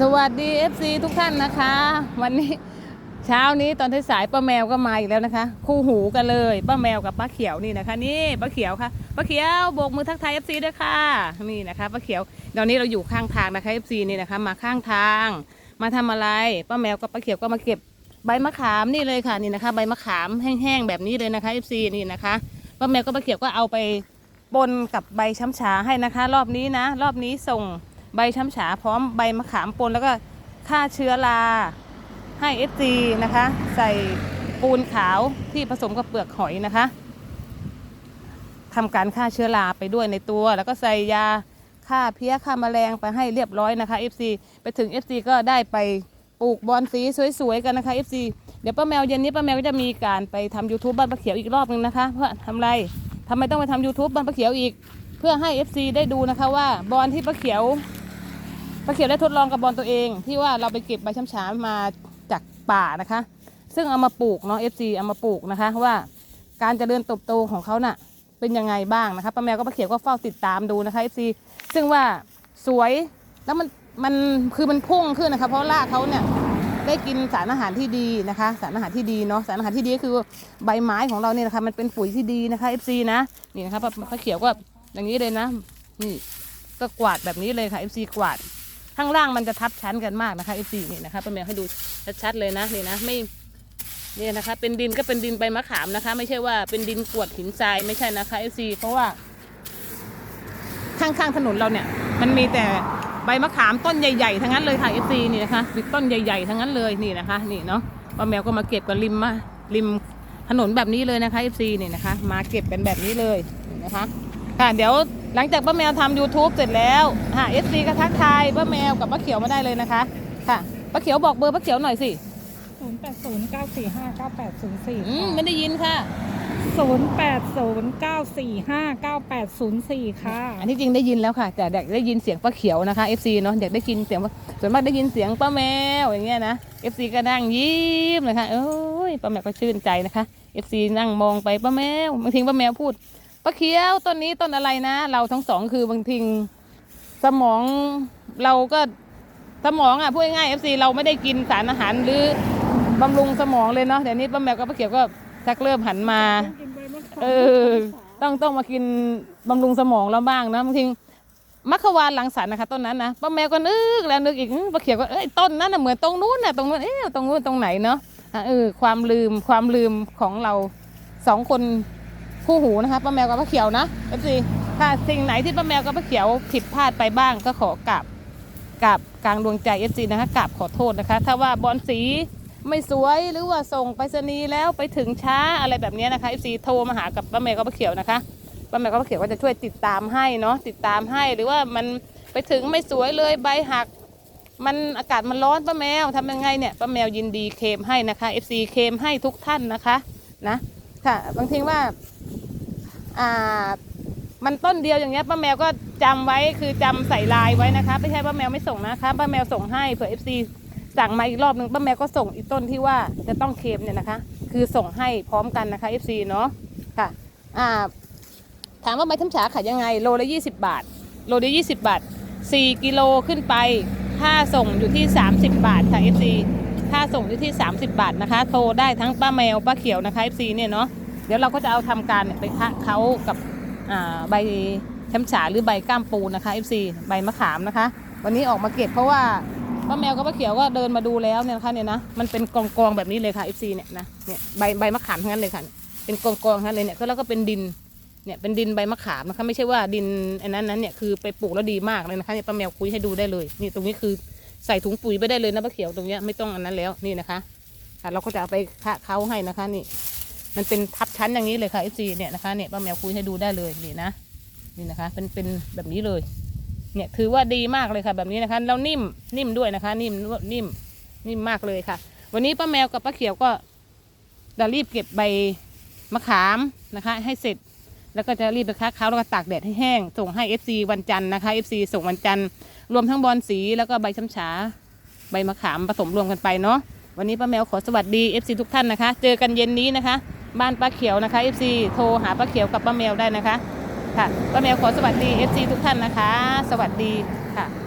สวัสดี FC ทุกท่านนะคะ วันนี้เช้านี้ตอนที่สายป้าแมวก็มาอีกแล้วนะคะ คู่หูกันเลยป้าแมวกับป้าเขียวนี่นะคะ นี่ป้าเขียวค่ะป้าเขียวโบกมือทักทาย FC ด้วยค่ะนี่นะคะป้าเขียวตอนนี้เราอยู่ข้างทางนะคะ FC นี่นะคะ มาข้างทาง มาทำอะไรป้าแมวกับป้าเขียวก็มาเก็บใบมะขามนี่เลยค่ะนี่นะคะ ใบมะขามแห้งๆแบบนี้เลยนะคะ FC นี่นะคะป้าแมวกับป้าเขียวก็เอาไปปนกับใบช้ำฉาให้นะคะ รอบนี้นะ รอบนี้ส่ง ใบช้ำฉาพร้อมใบมะขามปนแล้วก็ฆ่าเชื้อราให้เอซีนะคะ ใส่ปูนขาวที่ผสมกับเปลือกหอยนะคะทำการฆ่าเชื้อราไปด้วยในตัว แล้วก็ใส่ยาฆ่าเพี้ยฆ่าแมลงไปให้เรียบร้อยนะคะ FC ไปถึง FC ก็ได้ไปปลูกบอนสีสวยๆกันนะคะ FC เดี๋ยวป้าแมวเย็นนี้ป้าแมวก็จะมีการไปทำ YouTube บ้านป้าเขียวอีกรอบนึงนะคะเพื่อทำไรทำไมต้องไปทำ YouTube บ้านป้าเขียวอีก เพื่อให้ FC ได้ดูนะคะว่าบอลที่ป้าเขียว ป้าเขียวได้ทดลองกับบอลตัวเอง ที่ว่าเราไปเก็บใบช้ำฉามาจากป่านะคะ ซึ่งเอามาปลูกเนาะ FC เอามาปลูกนะคะว่าการเจริญเติบโตของเขาน่ะเป็นยังไงบ้างนะคะป้าแมวก็ป้าเขียวก็เฝ้าติดตามดูนะคะ FC ซึ่งว่าสวยแล้วมันมันคือมันพุ่งขึ้นนะคะ เพราะรากเขาเนี่ยได้กินสารอาหารที่ดีนะคะ สารอาหารที่ดีเนาะสารอาหารที่ดีก็คือใบไม้ของเราเนี่ยนะคะมันเป็นปุ๋ยที่ดีนะคะ FC นะนี่นะคะป้าเขียวก็อย่างนี้เลยนะนี่ก็กวาดแบบนี้เลยค่ะ FC กวาด ข้างล่างมันจะทับชั้นกันมากนะคะ F4 นี่นะคะป้าแมวให้ดูชัดๆเลยนะนี่นะไม่นี่นะคะ เป็นดินก็เป็นดินใบมะขามนะคะ ไม่ใช่ว่าเป็นดินกรวดหินทรายไม่ใช่นะคะ F4 เพราะว่าข้างๆถนนเราเนี่ย มันมีแต่ใบมะขามต้นใหญ่ๆทั้งนั้นเลยค่ะ F4 นี่นะคะต้นใหญ่ๆทั้งนั้นเลยนี่นะคะนี่เนาะป้าแมวก็มาเก็บกันริมมาริมถนนแบบนี้เลยนะคะ F4 นี่นะคะ มาเก็บกันแบบนี้เลยนะคะค่ะเดี๋ยว หลังจากป้าแมวทำ YouTube เสร็จแล้วค่ะเอฟซีก็ทักทายป้าแมวกับป้าเขียวมาได้เลยนะคะ ค่ะป้าเขียวบอกเบอร์ป้าเขียวหน่อยสิศูนย์แปดศูนย์เก้าสี่ห้าเก้าแปดศูนย์สี่อืมไม่ได้ยินค่ะศูนย์แปดศูนย์เก้าสี่ห้าเก้าแปดศูนย์สี่ค่ะ อันที่จริงได้ยินแล้วค่ะ แต่อยากได้ยินเสียงป้าเขียวนะคะ FC เนาะอยากได้ยินเสียงว่าส่วนมากได้ยินเสียงป้าแมวอย่างเงี้ยนะ FC ก็นั่งยิ้มเลยค่ะเอ้ยป้าแมวก็ชื่นใจนะคะ FC นั่งมองไปป้าแมวบางทีป้าแมวพูด ป้าเขียวต้นนี้ต้นอะไรนะ เราทั้งสองคือบางทีสมองเราก็สมองอะพูดง่ายๆ FC เราไม่ได้กินสารอาหารหรือบำรุงสมองเลยเนาะเดี๋ยวนี้ป้าแมวกับป้าเขียวก็ชักเริ่มหันมา เออ ต้องต้องมากินบำรุงสมองแล้วบ้างนะบางทีมัคควานหลังสรรนะคะต้นนั้นนะป้าแมวก็นึกแล้วนึกอีกป้าเขียวก็เอ้ยต้นนั้นน่ะเหมือนตรงนู้นน่ะตรงนู้นเอ๊ะตรงนู้นตรงไหนเนาะเออความลืมความลืมของเราสองคน คู่หูนะคะป้าแมวกับป้าเขียวนะเอฟซีถ้าสิ่งไหนที่ป้าแมวกับป้าเขียวผิดพลาดไปบ้างก็ขอกราบกราบกลางดวงใจเอฟซีนะคะกราบขอโทษนะคะ ถ้าว่าบอลสีไม่สวยหรือว่าส่งไปรษณีย์แล้วไปถึงช้าอะไรแบบนี้นะคะเอฟซีโทรมาหากับป้าแมวกับป้าเขียวนะคะป้าแมวก็เขียว่าจะช่วยติดตามให้เนาะติดตามให้หรือว่ามันไปถึงไม่สวยเลยใบหักมันอากาศมันร้อนป้าแมวทำยังไงเนี่ยป้าแมวยินดีเคลมให้นะคะ FC เคลมให้ทุกท่านนะคะนะค่ะบางทีว่า อ่ามันต้นเดียวอย่างเงี้ยป้าแมวก็จำไว้คือจำใส่ลายไว้นะคะไม่ใช่ป้าแมวไม่ส่งนะคะป้าแมวส่งให้เผื่อ FC สั่งมาอีกรอบหนึ่งป้าแมวก็ส่งอีกต้นที่ว่าจะต้องเคลมเนี่ยนะคะ คือส่งให้พร้อมกันนะคะ FC เนาะค่ะอ่าถามว่าใบช้ำฉาขายยังไงโลละ20บาท โลละ20บาท4กิโลขึ้นไปค่าส่งอยู่ที่30บาทค่ะ FC ค่าส่งอยู่ที่30บาทนะคะ โทรได้ทั้งป้าแมวป้าเขียวนะคะ FC เนี่ยเนาะ เดี๋ยวเราก็จะเอาทำการไปคะเขากับใบช้ำฉาหรือใบก้ามปูนะคะ FC ใบมะขามนะคะ วันนี้ออกมาเก็บเพราะว่าป้าแมวกับป้าเขียวก็เดินมาดูแล้วเนี่ยนะคะเนี่ยนะมันเป็นกองกองแบบนี้เลยค่ะ FC เนี่ยนะเนี่ยใบใบมะขามทั้งนั้นเลยค่ะ เป็นกองกองทั้งนั้นเลยเนี่ยก็แล้วก็เป็นดินเนี่ยเป็นดินใบมะขามนะคะไม่ใช่ว่าดินอันนั้นนั้นเนี่ยคือไปปลูกแล้วดีมากเลยนะคะเนี่ยป้าแมวคุยให้ดูได้เลยนี่ตรงนี้คือใส่ถุงปุ๋ยไปได้เลยนะป้าเขียวตรงเนี้ยไม่ต้องอันนั้นแล้วนี่นะคะค่ะเราก็จะเอาไปคะเขาให้นะคะนี่ มันเป็นทับชั้นอย่างนี้เลยค่ะเอซีเนี่ยนะคะเนี่ยป้าแมวคุยให้ดูได้เลยนี่นะนี่นะคะ เป็นเป็นแบบนี้เลย เนี่ยถือว่าดีมากเลยค่ะ แบบนี้นะคะแล้วนิ่มนิ่มด้วยนะคะ นิ่มนิ่มนิ่มมากเลยค่ะ วันนี้ป้าแมวกับป้าเขียวก็จะรีบเก็บใบมะขามนะคะ ให้เสร็จแล้วก็จะรีบไปคักเขาแล้วก็ตากแดดให้แห้ง ส่งให้ FC วันจันทร์นะคะ FC ส่งวันจันทร์รวมทั้งบอลสีแล้วก็ใบช้ำฉาใบมะขามผสมรวมกันไปเนาะวันนี้ป้าแมวขอสวัสดี FC ทุกท่านนะคะ เจอกันเย็นนี้นะคะ บ้านป้าเขียวนะคะ FC โทรหาป้าเขียวกับป้าแมวได้นะคะ ค่ะป้าแมวขอสวัสดี FC ทุกท่านนะคะ สวัสดีค่ะ